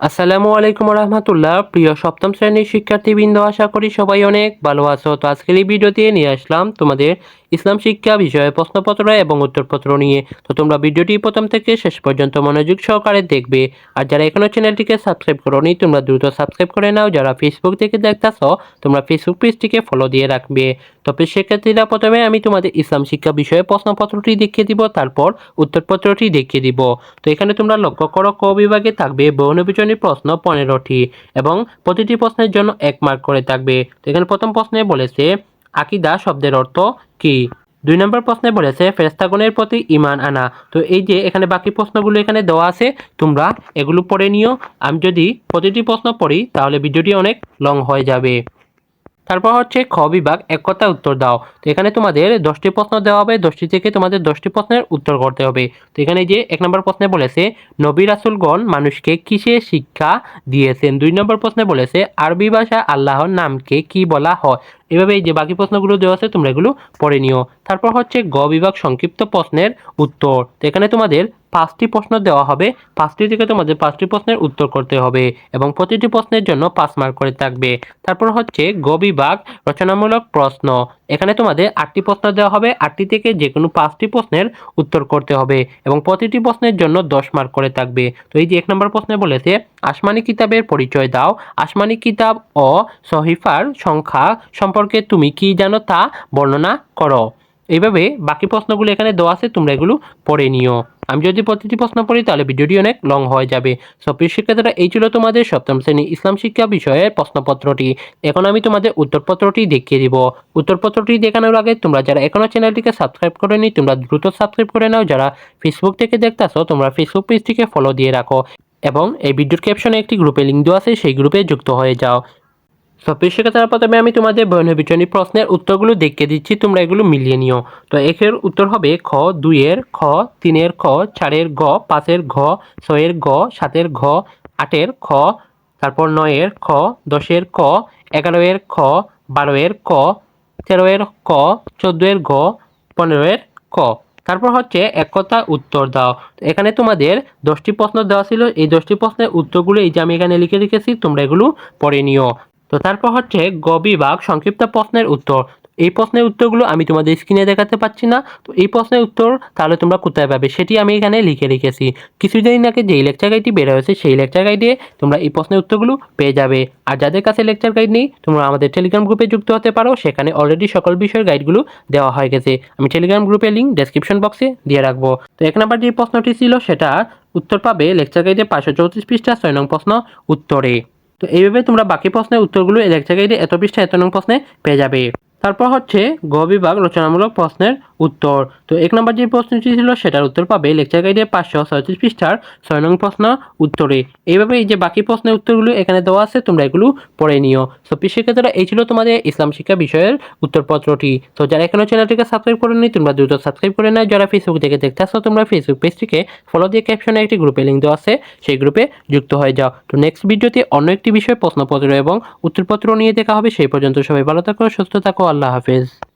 আসসালামু আলাইকুম রহমতুল্লাহ প্রিয় সপ্তম শ্রেণির শিক্ষার্থীবৃন্দ, আশা করি সবাই অনেক ভালো আছো। তো আজকের এই ভিডিওতে নিয়ে আসলাম তোমাদের ইসলাম শিক্ষা বিষয়ে প্রশ্নপত্র এবং উত্তরপত্র নিয়ে। তো তোমরা ভিডিওটি প্রথম থেকে শেষ পর্যন্ত মনোযোগ সহকারে দেখবে। আর যারা এখনও চ্যানেলটিকে সাবস্ক্রাইব করোনি, তোমরা দ্রুত সাবস্ক্রাইব করে নাও। যারা ফেসবুক থেকে দেখতেছ, তোমরা ফেসবুক পেজটিকে ফলো দিয়ে রাখবে। তবে শিক্ষার্থীরা, প্রথমে আমি তোমাদের ইসলাম শিক্ষা বিষয়ে প্রশ্নপত্রটি দেখিয়ে দিব, তারপর উত্তরপত্রটি দেখিয়ে দিব। তো এখানে তোমরা লক্ষ্য করো, ক বিভাগে থাকবে বহুনবিচনী প্রশ্ন পনেরোটি এবং প্রতিটি প্রশ্নের জন্য এক মার্ক করে থাকবে। তো এখানে প্রথম প্রশ্নে বলেছে আকিদা শব্দের অর্থ কি? দুই নম্বর প্রশ্নে বলেছে ফেরেস্তাগণের প্রতি ইমান আনা। তো এই যে এখানে বাকি প্রশ্নগুলো এখানে দেওয়া আছে, তোমরা এগুলো পড়ে নিও। আমি যদি প্রতিটি প্রশ্ন পড়ি, তাহলে ভিডিওটি অনেক লং হয়ে যাবে। তারপর হচ্ছে খ বিভাগ, এক কথা উত্তর দাও। তো এখানে তোমাদের দশটি প্রশ্ন দেওয়া হবে, দশটি থেকে তোমাদের দশটি প্রশ্নের উত্তর করতে হবে। তো এখানে যে এক নম্বর প্রশ্নে বলেছে, নবী রাসুলগণ মানুষকে কিসে শিক্ষা দিয়েছেন? দুই নম্বর প্রশ্নে বলেছে, আরবি ভাষা আল্লাহর নামকে কি বলা হয়? এভাবে এই যে বাকি প্রশ্নগুলো দেওয়া আছে, তোমরা এগুলো পড়ে নিও। তারপর হচ্ছে গ বিভাগ সংক্ষিপ্ত প্রশ্নের উত্তর। তো এখানে তোমাদের পাঁচটি প্রশ্ন দেওয়া হবে। পাঁচটি থেকে তোমাদের পাঁচটি প্রশ্নের উত্তর করতে হবে এবং প্রতিটি প্রশ্নের জন্য পাঁচ মার্ক করে থাকবে। তারপর হচ্ছে গ বিভাগ রচনামূলক প্রশ্ন। এখানে তোমাদের আটটি প্রশ্ন দেওয়া হবে। আটটি থেকে যে কোনো পাঁচটি প্রশ্নের উত্তর করতে হবে এবং প্রতিটি প্রশ্নের জন্য দশ মার্ক করে থাকবে। তো এই যে এক নম্বর প্রশ্নে বলেছে আসমানি কিতাবের পরিচয় দাও। আসমানি কিতাব ও সহিফার সংখ্যা সম্পর্কে তুমি কি জানো তা বর্ণনা করো। এইভাবে বাকি প্রশ্নগুলো এখানে দেওয়া আছে, তোমরা এগুলো পড়ে নিও। আমি যদি প্রতিটি প্রশ্ন পড়ি, তাহলে ভিডিওটি অনেক লং হয়ে যাবে। সো প্রিয় শিক্ষার্থীরা, এই ছিল তোমাদের সপ্তম শ্রেণি ইসলাম শিক্ষা বিষয়ের প্রশ্নপত্রটি। এখন আমি তোমাদের উত্তরপত্রটি দেখিয়ে দিব। উত্তরপত্রটি দেখানোর আগে তোমরা যারা এখনও চ্যানেলটিকে সাবস্ক্রাইব করেনি, তোমরা দ্রুত সাবস্ক্রাইব করে নাও। যারা ফেসবুক থেকে দেখতেছো, তোমরা ফেসবুক পেজটিকে ফলো দিয়ে রাখো। এবং এই ভিডিওর ক্যাপশনে একটি গ্রুপে লিঙ্ক দেওয়া আছে, সেই গ্রুপে যুক্ত হয়ে যাও। সব শিক্ষার্থীরা প্রথমে আমি তোমাদের বয়ন বর্ণবিচনী প্রশ্নের উত্তরগুলো দেখিয়ে দিচ্ছি, তোমরা এগুলো মিলিয়ে নিও। তো একের উত্তর হবে খ, দুইয়ের খ, তিনের খ, চারের ঘ পাঁচের ঘ, ছয়ের ঘ সাতের ঘ, আটের খ, তারপর নয়ের খ, দশের ক, এগারোয়ের খ, বারোয়ের ক, তেরোয়ের ক, চোদ্দোয়ের গ, পনেরোয়ের ক। তারপর হচ্ছে এক কথা উত্তর দাও। এখানে তোমাদের দশটি প্রশ্ন দেওয়া ছিল। এই দশটি প্রশ্নের উত্তরগুলো এই যে আমি এখানে লিখে রেখেছি, তোমরা এগুলো পড়ে নিও। তো তারপর হচ্ছে গ বিভাগ সংক্ষিপ্ত প্রশ্নের উত্তর। এই প্রশ্নের উত্তরগুলো আমি তোমাদের স্ক্রিনে দেখাতে পাচ্ছি না। তো এই প্রশ্নের উত্তর তাহলে তোমরা কোথায় পাবে সেটি আমি এখানে লিখে রেখেছি। কিছুদিন আগে যেই লেকচার গাইডটি বের হয়েছে সেই লেকচার গাইডে তোমরা এই প্রশ্নের উত্তরগুলো পেয়ে যাবে। আর যাদের কাছে লেকচার গাইড নেই, তোমরা আমাদের টেলিগ্রাম গ্রুপে যুক্ত হতে পারো। সেখানে অলরেডি সকল বিষয়ের গাইডগুলো দেওয়া হয়ে গেছে। আমি টেলিগ্রাম গ্রুপের লিঙ্ক ডেসক্রিপশন বক্সে দিয়ে রাখব। তো এক নম্বর যে প্রশ্নটি ছিল সেটা উত্তর পাবে লেকচার গাইডে পাঁচশো চৌত্রিশ পৃষ্ঠা, ছয় নং প্রশ্ন, উত্তরে। তো এইভাবে তোমরা বাকি প্রশ্নের উত্তরগুলো লেকচার গাইডে এত পৃষ্ঠা এত নং প্রশ্নে পেয়ে যাবে। তারপর হচ্ছে গ বিভাগ রচনামূলক প্রশ্নের উত্তর। তো এক নম্বর যে প্রশ্নটি ছিল, সেটার উত্তর পাবে লেকচার গাইডে পাঁচশো ছয়ত্রিশ পৃষ্ঠার ছয় নং প্রশ্ন উত্তরে। এইভাবে এই যে বাকি প্রশ্নের উত্তরগুলো এখানে দেওয়া আছে, তোমরা এগুলো পড়ে নিও। তো শিক্ষার্থীরা এই ছিল তোমাদের ইসলাম শিক্ষা বিষয়ের উত্তরপত্রটি। তো যারা এখনও চ্যানেলটিকে সাবস্ক্রাইব করেনি তোমরা দ্রুত সাবস্ক্রাইব করে নাও। যারা ফেসবুক থেকে দেখতে আসো, তোমরা ফেসবুক পেজটিকে ফলো দিয়ে ক্যাপশনে একটি গ্রুপে লিঙ্ক দেওয়া আছে, সেই গ্রুপে যুক্ত হয়ে যাও। তো নেক্সট ভিডিওতে অন্য একটি বিষয়ে প্রশ্নপত্র এবং উত্তরপত্র নিয়ে দেখা হবে। সেই পর্যন্ত সবাই ভালো থাকো, সুস্থ থাকো, আল্লাহ হাফেজ।